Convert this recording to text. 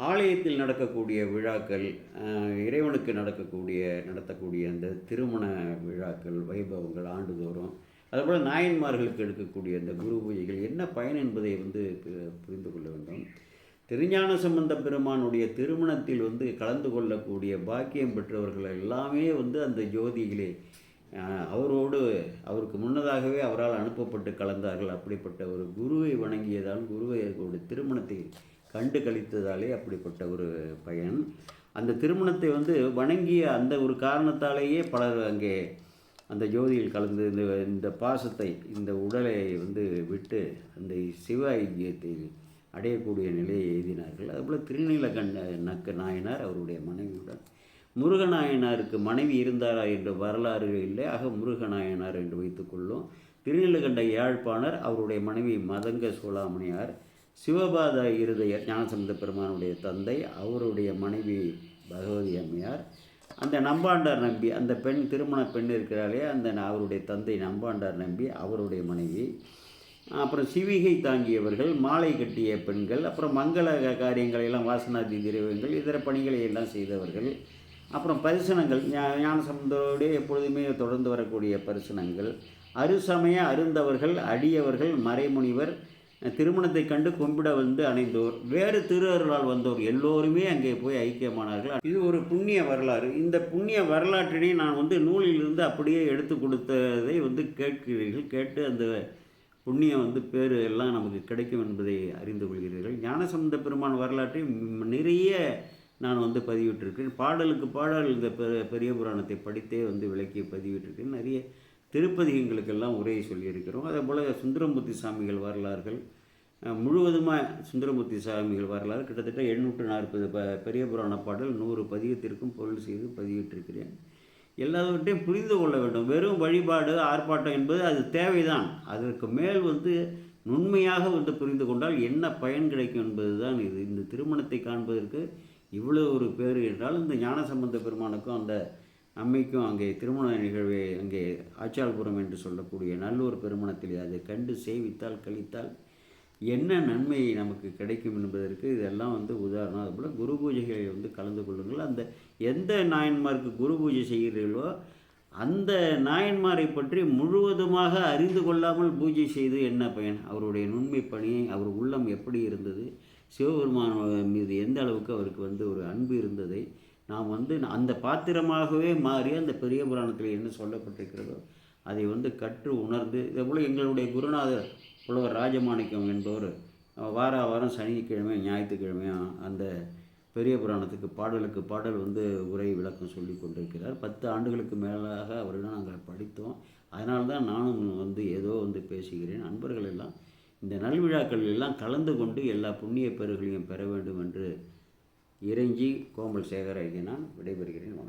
ஆலயத்தில் நடக்கக்கூடிய விழாக்கள் இறைவனுக்கு நடக்கக்கூடிய நடத்தக்கூடிய அந்த திருமண விழாக்கள் வைபவங்கள் ஆண்டுதோறும் அதுபோல் நாயன்மார்களுக்கு எடுக்கக்கூடிய அந்த குரு பூஜைகள் என்ன பயன் என்பதை வந்து பு- புரிந்து கொள்ள வேண்டும். திருஞான சம்பந்த பெருமானுடைய திருமணத்தில் வந்து கலந்து கொள்ளக்கூடிய பாக்கியம் பெற்றவர்கள் எல்லாமே வந்து அந்த ஜோதிகளே அவரோடு அவருக்கு முன்னதாகவே அவரால் அனுப்பப்பட்டு கலந்தார்கள். அப்படிப்பட்ட ஒரு குருவை வணங்கியதால் குருவை திருமணத்தை கண்டு கழித்ததாலே அப்படிப்பட்ட ஒரு பயன். அந்த திருமணத்தை வந்து வணங்கிய அந்த ஒரு காரணத்தாலேயே பலர் அங்கே அந்த ஜோதியில் கலந்து இந்த இந்த பாசத்தை இந்த உடலை வந்து விட்டு அந்த சிவ ஐக்கியத்தை அடையக்கூடிய நிலையை எழுதினார்கள் அதுபோல் திருநீலகண்ட நக்க நாயனார் அவருடைய மனைவியுடன். முருகநாயனாருக்கு மனைவி இருந்தாரா என்ற வரலாறு இல்லை. ஆக முருகநாயனார் என்று வைத்துக்கொள்ளும் திருநீலகண்ட யாழ்ப்பாணர் அவருடைய மனைவி மதங்க சோழாமணியார் சிவபாத இருதயர் ஞானசம்பந்த பெருமானுடைய தந்தை அவருடைய மனைவி பகவதி அம்மையார் அந்த நம்பாண்டார் நம்பி அந்த பெண் திருமண பெண் இருக்கிறாளே அந்த அவருடைய தந்தை நம்பாண்டார் நம்பி அவருடைய மனைவி. அப்புறம் சிவிகை தாங்கியவர்கள் மாலை கட்டிய பெண்கள் அப்புறம் மங்கள காரியங்களை எல்லாம் வாசனாதி திரவியங்கள் இதர பணிகளை எல்லாம் செய்தவர்கள். அப்புறம் பரிசனங்கள் ஞா- எப்பொழுதுமே தொடர்ந்து வரக்கூடிய பரிசனங்கள். அருசமய அருந்தவர்கள் அடியவர்கள் மறைமுனிவர் திருமணத்தை கண்டு கும்பிட வந்து அணைந்தோர் வேறு திருஅருளால் வந்தோர் எல்லோருமே அங்கே போய் ஐக்கியமானார்கள். இது ஒரு புண்ணிய வரலாறு. இந்த புண்ணிய வரலாற்றினை நான் வந்து நூலிலிருந்து அப்படியே எடுத்து கொடுத்ததை வந்து கேட்கிறீர்கள். கேட்டு அந்த புண்ணியம் வந்து பேர் எல்லாம் நமக்கு கிடைக்கும் என்பதை அறிந்து கொள்கிறீர்கள். ஞானசம்பந்த பெருமான் வரலாற்றை நிறைய நான் வந்து பதிவிட்டிருக்கேன் பாடலுக்கு பாடல் இந்த பெ- பெரிய புராணத்தை படித்தே வந்து விளக்கி பதிவிட்டிருக்கேன் நிறைய திருப்பதிகங்களுக்கெல்லாம் உரையை சொல்லியிருக்கிறோம். அதே போல் சுந்தரமூர்த்தி சாமிகள் வரலாறுகள் முழுவதுமாக சுந்தரமூர்த்தி சாமிகள் வரலாறு கிட்டத்தட்ட எண்ணூற்று நாற்பது ப பெரிய புராண பாடல் நூறு பதிகத்திற்கும் பொருள் செய்து பதிவிட்டிருக்கிறேன் எல்லாவற்றையும் புரிந்து கொள்ள வேண்டும். வெறும் வழிபாடு ஆர்ப்பாட்டம் என்பது அது தேவைதான். அதற்கு மேல் வந்து நுண்மையாக வந்து புரிந்து கொண்டால் என்ன பயன் கிடைக்கும் என்பதுதான் இது. இந்த திருமணத்தை காண்பதற்கு இவ்வளோ ஒரு பேர் என்றால் இந்த ஞானசம்பந்த பெருமானுக்கும் அந்த அம்மைக்கும் அங்கே திருமண நிகழ்வை அங்கே ஆச்சால்புரம் என்று சொல்லக்கூடிய நல்லூர் பெருமணத்தில் அதை கண்டு சேவித்தால் கழித்தால் என்ன நன்மை நமக்கு கிடைக்கும் என்பதற்கு இதெல்லாம் வந்து உதாரணம். அதுபோல் குரு பூஜைகளை வந்து கலந்து கொள்ளுங்கள். அந்த எந்த நாயன்மாருக்கு குரு பூஜை செய்கிறீர்களோ அந்த நாயன்மாரை பற்றி முழுவதுமாக அறிந்து கொள்ளாமல் பூஜை செய்து என்ன பயன்? அவருடைய நுண்மை பணி அவர் உள்ளம் எப்படி இருந்தது? சிவபெருமான் மீது எந்த அளவுக்கு அவருக்கு வந்து ஒரு அன்பு இருந்ததை? நாம் வந்து அந்த பாத்திரமாகவே மாறி அந்த பெரிய புராணத்தில் என்ன சொல்லப்பட்டிருக்கிறதோ அதை வந்து கற்று உணர்ந்து இதே போல் எங்களுடைய குருநாதர் புலவர் ராஜமாணிக்கம் என்பவர் வார வாரம் சனிக்கிழமை ஞாயிற்றுக்கிழமையும் அந்த பெரிய புராணத்துக்கு பாடலுக்கு பாடல் வந்து உரை விளக்கம் சொல்லி கொண்டிருக்கிறார். பத்து ஆண்டுகளுக்கு மேலாக அவரிடம் நாங்கள் படித்தோம். அதனால தான் நானும் வந்து ஏதோ வந்து பேசுகிறேன். நண்பர்கள் எல்லாம் இந்த நல்விழாக்கள் எல்லாம் கலந்து கொண்டு எல்லா புண்ணிய பெருகளையும் பெற வேண்டும் என்று இறைஞ்சி கோமல் சேகர் நான் விடைபெறுகிறேன். வணக்கம்.